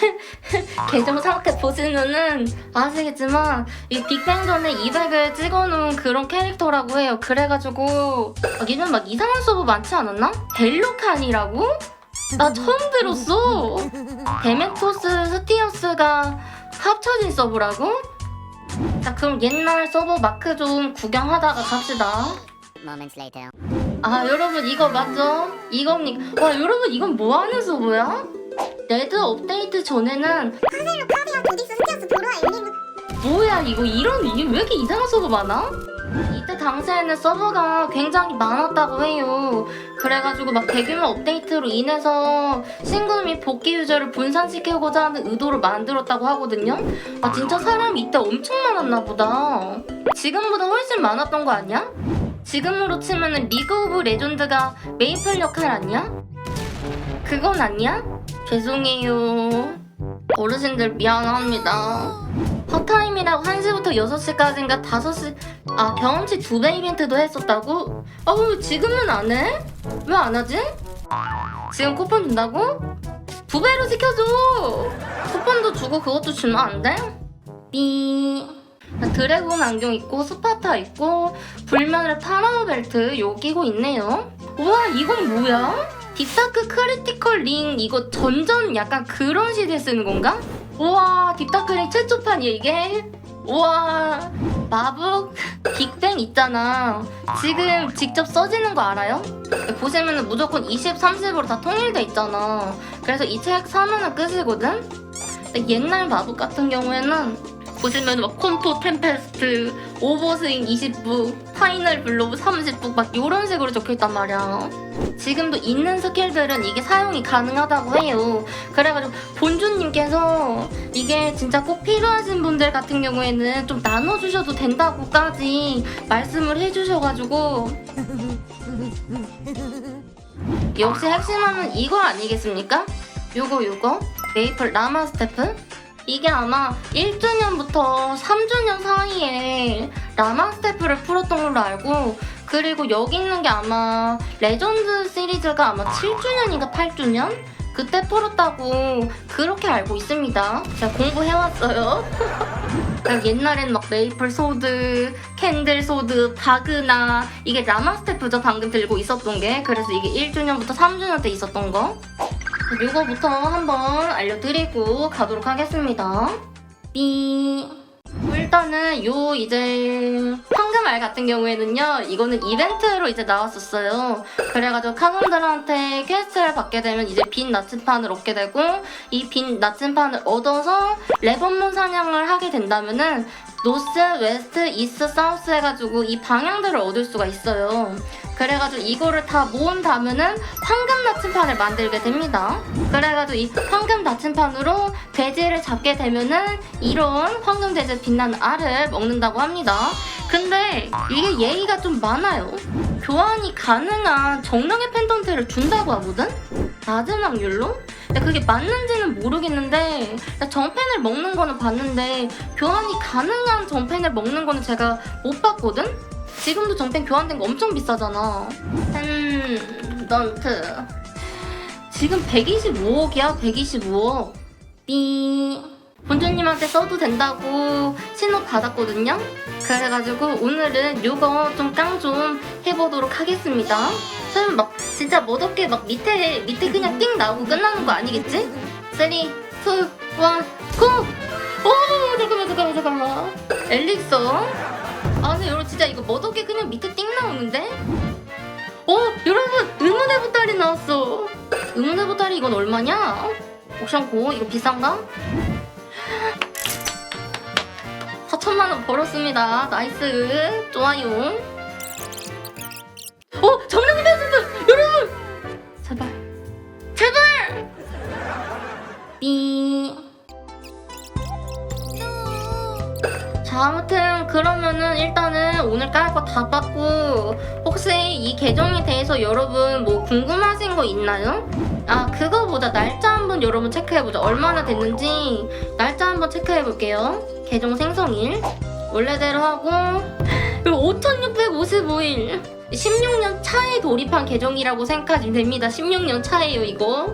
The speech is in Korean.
계정 상태 보시면은 아시겠지만 이 빅뱅전에 200을 찍어놓은 그런 캐릭터라고 해요. 그래가지고 막 요즘 막 이상한 서버 많지 않았나? 벨로칸이라고? 나 처음 들었어. 데메토스 스티어스가 합쳐진 서버라고? 자 그럼 옛날 서버 마크 좀 구경하다가 갑시다. 아 여러분 이거 맞죠? 이겁니까? 와 여러분 이건 뭐 하는 서버야? 레드 업데이트 전에는 카셀로 카비아 도디스 스티어스 도로아 엠링 뭐야 이거 이런 이게 왜 이렇게 이상한 서버 많아? 이때 당시에는 서버가 굉장히 많았다고 해요. 그래가지고 막 대규모 업데이트로 인해서 신규 및 복귀 유저를 분산시키고자 하는 의도로 만들었다고 하거든요. 아 진짜 사람이 이때 엄청 많았나 보다. 지금보다 훨씬 많았던 거 아니야? 지금으로 치면은 리그 오브 레전드가 메이플 역할 아니야? 그건 아니야? 죄송해요. 어르신들 미안합니다. 파타임이라고 1시부터 6시까지인가 5시 아 경험치 두 배 이벤트도 했었다고? 아왜 지금은 안 해? 왜 안 하지? 지금 쿠폰 준다고? 두 배로 시켜줘 쿠폰도 주고 그것도 주면 안 돼? 삐 드래곤 안경 있고 스파타 있고 불면을 파라오 벨트 요 끼고 있네요 우와 이건 뭐야? 딥다크 크리티컬 링 이거 전전 약간 그런 시대에 쓰는 건가? 우와 딥다크링 최초판이야 이게 우와 마북 빅뱅 있잖아 지금 직접 써지는 거 알아요? 보시면은 무조건 20, 30으로 다 통일돼 있잖아 그래서 이 책 사면은 끝이거든? 옛날 마북 같은 경우에는 보시면 막 콘토 템페스트 오버스윙 20북 파이널 블로브 30북 막 이런 식으로 적혀있단 말이야. 지금도 있는 스킬들은 이게 사용이 가능하다고 해요. 그래가지고 본주님께서 이게 진짜 꼭 필요하신 분들 같은 경우에는 좀 나눠주셔도 된다고까지 말씀을 해주셔가지고. 역시 핵심하면 이거 아니겠습니까? 요거 요거. 메이플 라마 스태프 이게 아마 1주년부터 3주년 사이에 라마 스태프를 풀었던 걸로 알고 그리고 여기 있는 게 아마 레전드 시리즈가 아마 7주년인가 8주년? 그때 풀었다고 그렇게 알고 있습니다. 제가 공부해왔어요. 그러니까 옛날엔 막 메이플 소드, 캔들 소드, 바그나 이게 라마 스태프죠 방금 들고 있었던 게 그래서 이게 1주년부터 3주년 때 있었던 거 이거부터 한번 알려드리고 가도록 하겠습니다. 삐. 일단은 요 이제 황금알 같은 경우에는요 이거는 이벤트로 이제 나왔었어요 그래가지고 카군들한테 퀘스트를 받게 되면 이제 빈 나침판을 얻게 되고 이 빈 나침판을 얻어서 레번문 사냥을 하게 된다면은 노스, 웨스트, 이스트, 사우스 해가지고 이 방향들을 얻을 수가 있어요 그래가지고 이거를 다 모은 다음에는 황금 나침판을 만들게 됩니다. 그래가지고 이 황금 나침판으로 돼지를 잡게 되면은 이런 황금 돼지 빛나는 알을 먹는다고 합니다. 근데 이게 예의가 좀 많아요. 교환이 가능한 정령의 펜던트를 준다고 하거든? 낮은 확률로? 그게 맞는지는 모르겠는데 정펜을 먹는 거는 봤는데 교환이 가능한 정펜을 먹는 거는 제가 못 봤거든? 지금도 정펜 교환된 거 엄청 비싸잖아. 펜던트. 지금 125억이야, 125억. 삐. 본주님한테 써도 된다고 신호 받았거든요? 그래가지고 오늘은 요거 좀 깡 좀 해보도록 하겠습니다. 설마 막 진짜 멋없게 막 밑에, 밑에 그냥 띵 나오고 끝나는 거 아니겠지? 3, 2, 1, 고! 오, 잠깐만, 잠깐만, 잠깐만. 엘릭서. 아 근데 여러분 진짜 이거 멋없게 그냥 밑에 띵 나오는데? 어 여러분 의문의 보따리 나왔어 의문의 보따리 이건 얼마냐? 옥션고 이거 비싼가? 4천만원 벌었습니다. 나이스. 좋아요. 어 정령이 됐습니다. 여러분! 제발. 제발! 삐 자, 아무튼 그러면은 일단은 오늘 깔거 다 봤고 혹시 이 계정에 대해서 여러분 뭐 궁금하신 거 있나요? 아 그거보다 날짜 한번 여러분 체크해보자. 얼마나 됐는지 날짜 한번 체크해볼게요. 계정 생성일. 원래대로 하고. 5655일. 16년 차에 돌입한 계정이라고 생각하시면 됩니다. 16년 차예요 이거